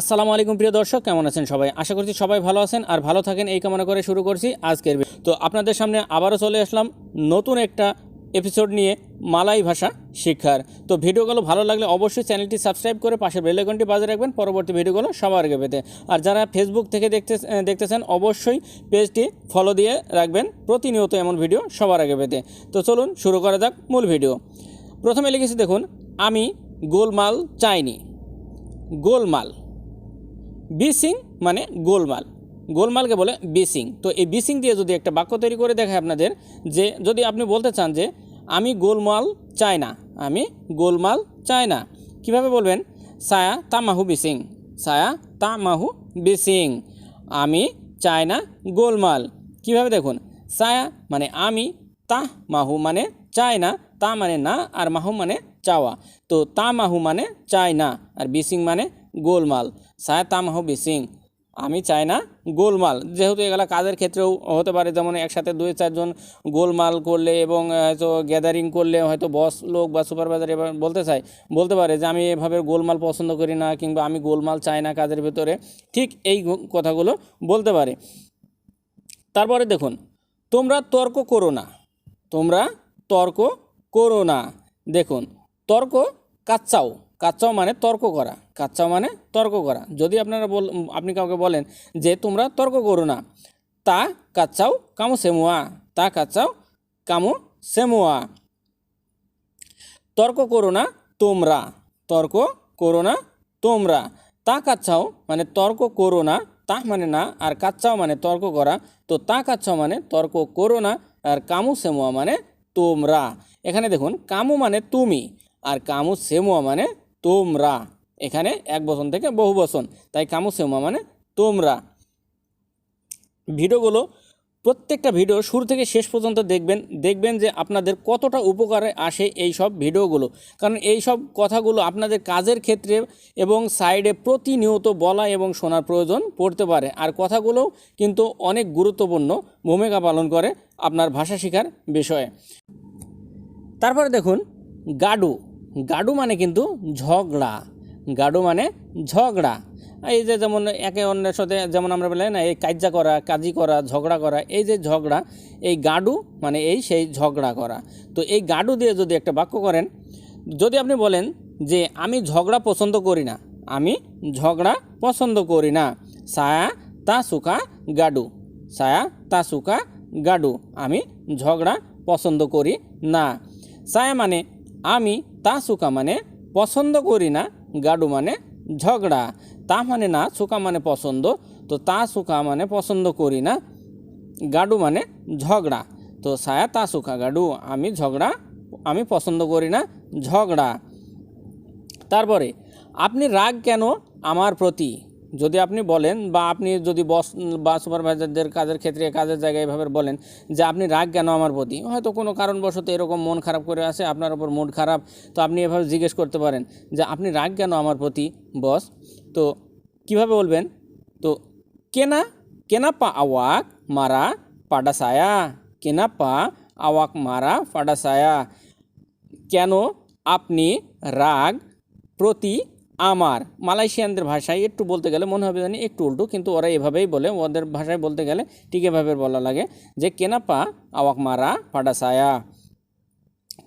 আসসালামু আলাইকুম প্রিয় দর্শক, কেমন আছেন সবাই? আশা করছি সবাই ভালো আছেন আর ভালো থাকেন, এই কামনা করে শুরু করছি আজকের তো আপনাদের সামনে আবারও চলে আসলাম নতুন একটা এপিসোড নিয়ে মালাই ভাষা শিক্ষার। তো ভিডিওগুলো ভালো লাগলে অবশ্যই চ্যানেলটি সাবস্ক্রাইব করে পাশের বেল আইকনটি বাজে রাখবেন, পরবর্তী ভিডিওগুলো সবার আগে পেতে। আর যারা ফেসবুক থেকে দেখতে, দেখতেছেন, অবশ্যই পেজটি ফলো দিয়ে রাখবেন, প্রতিনিয়ত এমন ভিডিও সবার আগে পেতে। তো চলুন শুরু করা যাক মূল ভিডিও। প্রথমে লিখেছি দেখুন, আমি গোলমাল চাইনি। গোলমাল। বিসিং মানে গোলমাল। গোলমালকে বলে বিসিং। তো এই বিসিং দিয়ে যদি একটা বাক্য তৈরি করে দেখায় আপনাদের যে, যদি আপনি বলতে চান যে, আমি গোলমাল চাই না। আমি গোলমাল চাই না। কীভাবে বলবেন? সায়া তামাহু বিসিং। সায়া তামাহু বিসিং। আমি চাই না গোলমাল। কীভাবে দেখুন? সায়া মানে আমি তাহ মাহু মানে চাই না। তা মানে না, আর মাহু মানে চাওয়া। তো তা মাহু মানে চাই না, আর বিসিং মানে গোলমাল। সায়া তা মাহু বিসিং আমি চাই না গোলমাল। যেহেতু এগুলা কাজের ক্ষেত্রেও হতে পারে, যেমন একসাথে দুই, চারজন গোলমাল করলে এবং হয়তো গ্যাদারিং করলে হয়তো বস লোক বা সুপারভাইজার এবার বলতে চায়, বলতে পারে যে, আমি এভাবে গোলমাল পছন্দ করি না কিংবা আমি গোলমাল চাই না কাজের ভেতরে। ঠিক এই কথাগুলো বলতে পারে। তারপরে দেখুন, তোমরা তর্ক করো না। তোমরা তর্ক করো না। দেখুন, তর্ক কাচ্চাও। কাচ্চাও মানে তর্ক করা কাচ্চাও মানে তর্ক করা। যদি আপনারা বল, আপনি কাউকে বলেন যে তোমরা তর্ক করো না, তা কাচ্চাও কামু সেমুয়া, তা কাচ্চাও কামু সেমুয়া। তর্ক করো না তোমরা, তর্ক করো না তোমরা। তা কাচ্চাও মানে তর্ক করো না, তা মানে না, আর কাচ্চাও মানে তর্ক করা। তো তা কাচ্চাও মানে তর্ক করো না, আর কামু সেমুয়া মানে তোমরা। এখানে দেখুন, কামু মানে তুমি, আর কামু সেমুয়া মানে তোমরা। এখানে এক বচন থেকে বহু বচন। তাই কামু সেমুয়া মানে তোমরা। ভিডিওগুলো, প্রত্যেকটা ভিডিও শুরু থেকে শেষ পর্যন্ত দেখবেন। দেখবেন যে আপনাদের কতটা উপকারে আসে এই সব ভিডিওগুলো। কারণ এই সব কথাগুলো আপনাদের কাজের ক্ষেত্রে এবং সাইডে প্রতিনিয়ত বলা এবং শোনার প্রয়োজন পড়তে পারে। আর কথাগুলোও কিন্তু অনেক গুরুত্বপূর্ণ ভূমিকা পালন করে আপনার ভাষা শেখার বিষয়ে। তারপরে দেখুন, গাডু। গাডু মানে কিন্তু ঝগড়া। গাডু মানে ঝগড়া। এই যে যেমন একে অন্যের সাথে যেমন আমরা বলি না, এই কাজ্যা করা, কাজি করা, ঝগড়া করা, এই যে ঝগড়া, এই গাডু মানে এই সেই ঝগড়া করা। তো এই গাডু দিয়ে যদি একটা বাক্য করেন, যদি আপনি বলেন যে আমি ঝগড়া পছন্দ করি না, আমি ঝগড়া পছন্দ করি না, সায়া তা সুখা গাডু, সায়া তা সুখা গাডু, আমি ঝগড়া পছন্দ করি না। সায়া মানে আমি তা সুকা মানে পছন্দ করি না, গাডু মানে ঝগড়া। তা মানে না, সুকা মানে পছন্দ। তো তা সুকা মানে পছন্দ করি না, গাডু মানে ঝগড়া। তো সায়া তা সুখা গাডু, আমি ঝগড়া, আমি পছন্দ করি না, ঝগড়া। তারপরে, আপনি রাগ কেন আমার প্রতি? যদি আপনি বলেন বা আপনি যদি বস বা সুপারভাইজারদের কাজের ক্ষেত্রে, কাজের জায়গায় এভাবে বলেন যে আপনি রাগ কেন আমার প্রতি? হয়তো কোনো কারণবশত এরকম মন খারাপ করে আছে আপনার ওপর মুড খারাপ। তো আপনি এভাবে জিজ্ঞেস করতে পারেন যে আপনি রাগ কেন আমার প্রতি, বস? তো কীভাবে বলবেন? তো কেনা কেনা পা আওয়াক মারা পাডা সায়া কেনা পা আওয়াক মারা পাডা সায়া কেন আপনি রাগ প্রতি আমার মালয়েশিয়ানদের ভাষায় একটু বলতে গেলে মনে হবে জানি একটু উল্টু, কিন্তু ওরা এভাবেই বলে, ওদের ভাষায় বলতে গেলে ঠিক এভাবে বলা লাগে যে কেনাপা আওয়াক মারা ফাডাসায়া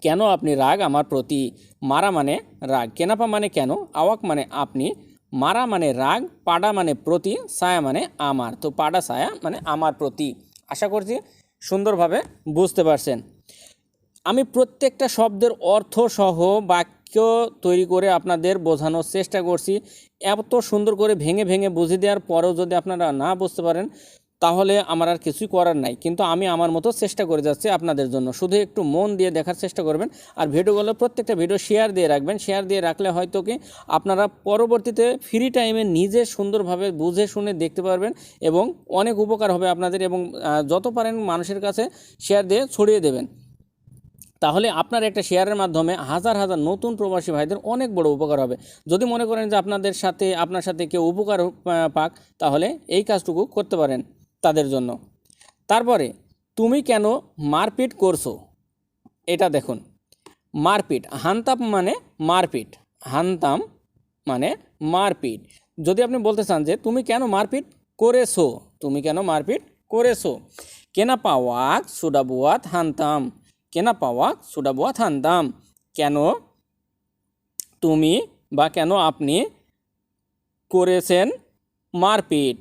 কেন আপনি রাগ? আমার প্রতি মারা মানে রাগ। কেনাপা মানে কেন? আওয়াক মানে আপনি, মারা মানে রাগ পাডা মানে প্রতি, সায়া মানে আমার। তো পাডা সায়া মানে আমার প্রতি। আশা করছি সুন্দরভাবে বুঝতে পারছেন। আমি প্রত্যেকটা শব্দের অর্থ সহ বাক্য তৈরি করে আপনাদের বোঝানোর চেষ্টা করছি। এত সুন্দর করে ভেঙে ভেঙে বুঝিয়ে দেওয়ার পরেও যদি আপনারা না বুঝতে পারেন, তাহলে আমার আর কিছুই করার নাই। কিন্তু আমি আমার মতো চেষ্টা করে যাচ্ছি আপনাদের জন্য। শুধু একটু মন দিয়ে দেখার চেষ্টা করবেন। আর ভিডিওগুলো প্রত্যেকটা ভিডিও শেয়ার দিয়ে রাখবেন। শেয়ার দিয়ে রাখলে হয়তো কি আপনারা পরবর্তীতে ফ্রি টাইমে নিজে সুন্দরভাবে বুঝে শুনে দেখতে পারবেন এবং অনেক উপকার হবে আপনাদের এবং যত পারেন মানুষের কাছে শেয়ার দিয়ে ছড়িয়ে দেবেন। তাহলে আপনার একটা শেয়ারের মাধ্যমে হাজার হাজার নতুন প্রবাসী ভাইদের অনেক বড় উপকার হবে। যদি মনে করেন যে আপনাদের সাথে, আপনার সাথে কেউ উপকার পাক, তাহলে এই কাজটুকু করতে পারেন তাদের জন্য। তারপরে, তুমি কেন মারপিট করছ? এটা দেখুন। মারপিট, হান্তাপ মানে মারপিট। হান্তাম মানে মারপিট। যদি আপনি বলতে চান যে, তুমি কেন মারপিট করেছ? তুমি কেন মারপিট করেছ? কেনা পাওয়াক সুডাবুয়াত, হানতাম। কেনা পাওয়াক সুডাবুয়াত হানতাম কেন তুমি বা কেন আপনি করেছেন মারপিট?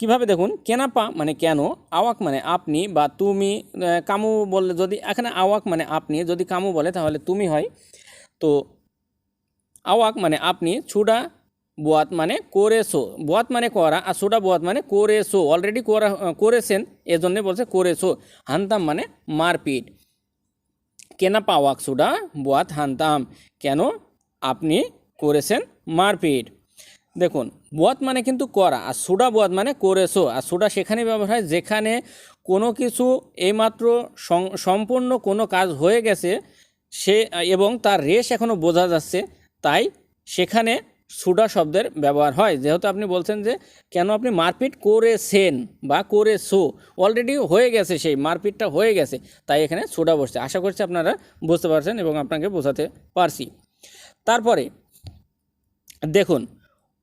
কীভাবে দেখুন কেনাপা মানে কেন, আওয়াক মানে আপনি বা তুমি কামু বললে যদি, এখানে আওয়াক মানে আপনি, যদি কামু বলে তাহলে তুমি হয়। তো আওয়াক মানে আপনি ছুডা বুয়াত মানে করেছ, বুয়াত মানে করা আর সুডা বুয়াত মানে করেছ অলরেডি করা, করেছেন, এজন্যে বলছে করেছ। হানতাম মানে মারপিট। কেনা পাওয়াক সুডা বুয়াত হানতাম। কেন? আপনি করেছেন মারপিট। দেখুন, বুয়াত মানে কিন্তু করা আর সুডা বুয়াত মানে করেছ। আর সুডা সেখানে ব্যবহার হয়, যেখানে কোনো কিছু এইমাত্র সম্পূর্ণ কোনো কাজ হয়ে গেছে, সে, এবং তার রেশ এখনও বোঝা যাচ্ছে, তাই সেখানে সুডা শব্দের ব্যবহার হয়। যেহেতু আপনি বলছেন যে, কেন আপনি মারপিট করেছেন বা করে করেছ? অলরেডি হয়ে গেছে সেই, মারপিটটা হয়ে গেছে, তাই এখানে সুডা বসছে। আশা করছি আপনারা বুঝতে পারছেন এবং আপনাকে বোঝাতে পারছি। তারপরে, দেখুন,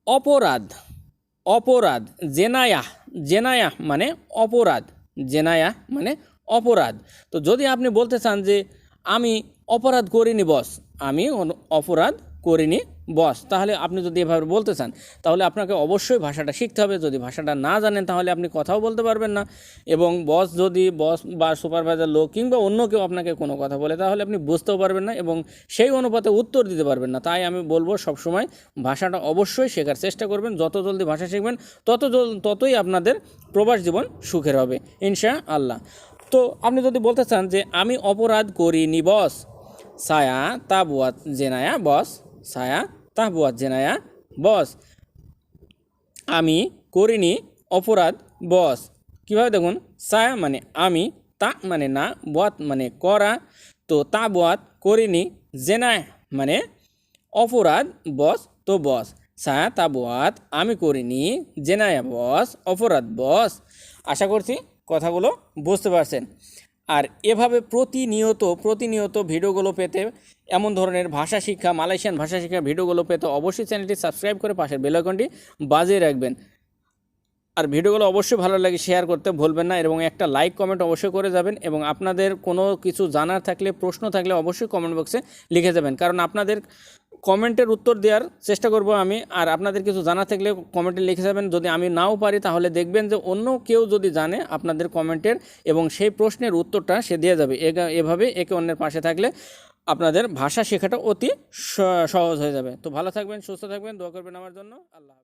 অপরাধ অপরাধ, জেনায়া জেনায়াহ মানে অপরাধ, জেনায়া মানে অপরাধ। তো যদি আপনি বলতে চান যে, আমি অপরাধ করিনি বস, আমি অপরাধ করিনি, বস। তাহলে আপনি যদি এভাবে বলতে চান, তাহলে আপনাকে অবশ্যই ভাষাটা শিখতে হবে। যদি ভাষাটা না জানেন, তাহলে আপনি কথাও বলতে পারবেন না। এবং বস যদি বস বা সুপারভাইজার লোক কিংবা অন্য কেউ আপনাকে কোনো কথা বলে, তাহলে আপনি বুঝতেও পারবেন না এবং সেই অনুপাতে উত্তর দিতে পারবেন না। তাই আমি বলব, সবসময় ভাষাটা অবশ্যই শেখার চেষ্টা করবেন। যত জলদি ভাষা শিখবেন, তত ততই আপনাদের প্রবাস জীবন সুখের হবে ইনশা আল্লাহ তো আপনি যদি বলতে চান যে, আমি অপরাধ করিনি, বস। সায়া তাবুয়াত, জেনায়া, বস। সায়া তাহবুয়াত জেনায়া, বস। আমি করিনি অপরাধ, বস। কীভাবে দেখুন? সায়া মানে আমি, তা মানে না বত মানে করা। তো তা বত করিনি, জেনায় মানে অপরাধ, বস। তো বস সায়া তা বত আমি করিনি, জেনায়া, বস, অপরাধ, বস। আশা করছি কথাগুলো বুঝতে পারছেন। আর এভাবে প্রতিনিয়ত প্রতিনিয়ত ভিডিওগুলো পেতে এমন ধরনের ভাষা শিক্ষা, মালয়েশিয়ান ভাষা শিক্ষা ভিডিওগুলো পেতে অবশ্যই চ্যানেলটি সাবস্ক্রাইব করে পাশের বেল আইকনটি বাজিয়ে রাখবেন। আর ভিডিওগুলো অবশ্যই ভালো লাগে শেয়ার করতে ভুলবেন না এবং একটা লাইক, কমেন্ট অবশ্যই করে যাবেন এবং আপনাদের কোনো কিছু জানার থাকলে, প্রশ্ন থাকলে অবশ্যই কমেন্ট বক্সে লিখে যাবেন। কারণ আপনাদের কমেন্টের উত্তর দেওয়ার চেষ্টা করব আমি। আর আপনাদের কিছু জানা থাকলে কমেন্টে লিখে যাবেন। যদি আমি নাও পারি, তাহলে দেখবেন যে অন্য কেউ যদি জানে আপনাদের কমেন্টের এবং সেই প্রশ্নের উত্তরটা সে দেওয়া যাবে। এভাবে একে অন্যের পাশে থাকলে আপনাদের ভাষা শেখাটা অতি সহজ হয়ে যাবে। তো ভালো থাকবেন, সুস্থ থাকবেন, দোয়া করবেন আমার জন্য। আল্লাহ।